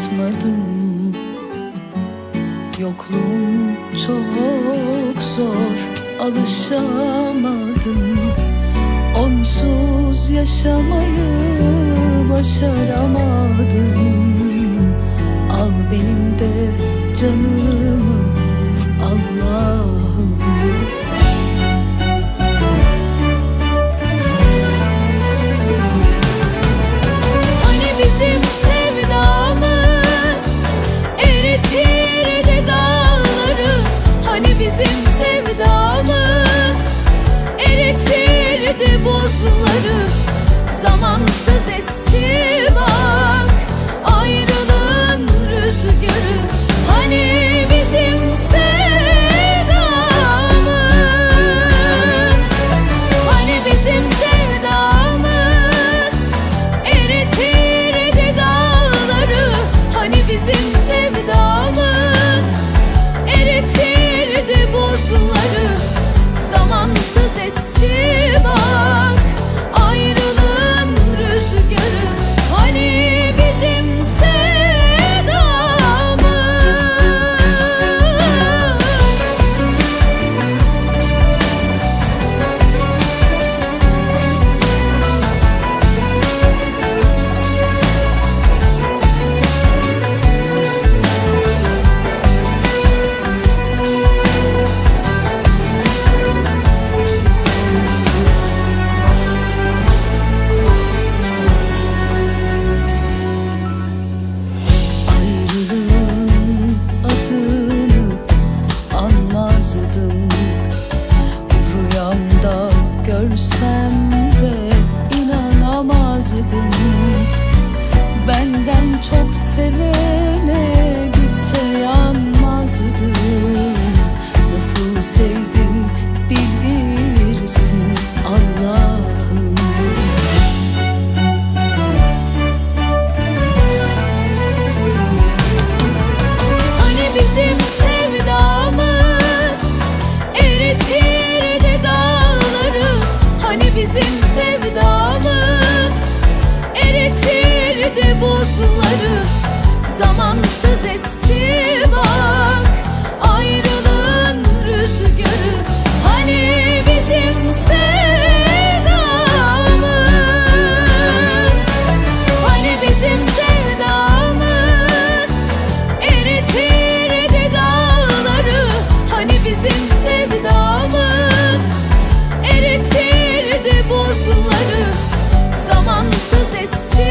alışmadım Yokluğun çok zor alışamadım Onsuz yaşamayı başaramadım eritirdi buzları Zamansız esti bak. Ayrılığın rüzgarı Hani bizim sevdamız? Hani bizim sevdamız? Eritirdi dağları Hani bizim sevdamız? Eritirdi buzları Zamansız esti inanamazdım Benden çok sevene bizim sevdamız. Eritirdi buzları Zamansız esti zamansız esti